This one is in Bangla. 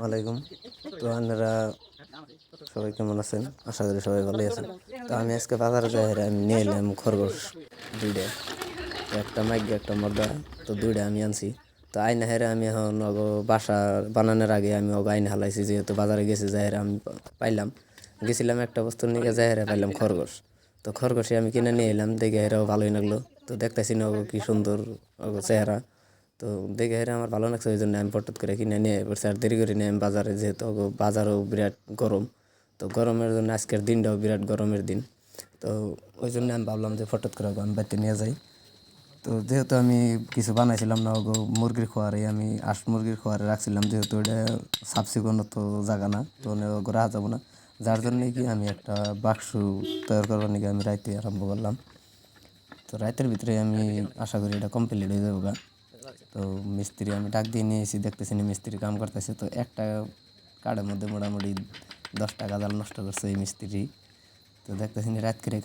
ওয়ালাইকুম তো আপনারা সবাই কেমন আছেন? আশা করি সবাই ভালোই আছেন। তো আমি আজকে বাজারে যাই আমি নিয়ে এলাম খরগোশ দুইটা। একটা মাইগ্য, একটা মর্দা, তো দুইটা আমি আনছি। তো আইনা হেরে আমি এখন অগ বাসা বানানোর আগে আমি অগ আইনা হালাইছি, যেহেতু বাজারে গেছি যাই আমি পাইলাম। গেছিলাম একটা বস্তু নিয়ে যাই পাইলাম খরগোশ। তো খরগোশে আমি কিনে নিয়ে এলাম, দেখে হেরাও ভালোই লাগল। তো দেখতেছি না কি সুন্দর চেহারা। তো দেখে হেরে আমার ভালো লাগছে ওই জন্য আমি পটত করে কিনে নিয়ে পড়ছি আর দেরি করে নিয়ে আমি বাজারে, যেহেতু বাজারও বিরাট গরম, তো গরমের জন্য আজকের দিনটাও বিরাট গরমের দিন। তো ওই জন্য আমি ভাবলাম যে ফটত করে আমি বাড়িতে নিয়ে যাই। তো যেহেতু আমি কিছু বানাইছিলাম না ওগো মুরগির খোয়ারে, আমি আস মুরগির খোয়ারে রাখছিলাম, যেহেতু এটা সাফ সিকুন তো জায়গা না, তো ওগো রাখা যাব না। যার জন্য কি আমি একটা বাক্স তৈরি করবার নাকি আমি রাইতে আরম্ভ করলাম। তো রাতের ভিতরে আমি আশা করি এটা কমপ্লিট হয়ে যাব। তো মিস্ত্রি আমি ডাক দিয়ে নিয়েছি দেখতেছি না, মিস্ত্রি কাম করতেছে। তো একটা কার্ডের মধ্যে মোটামুটি দশ টাকা নষ্ট করছে এই মিস্ত্রি। তো দেখতেছি রাত করে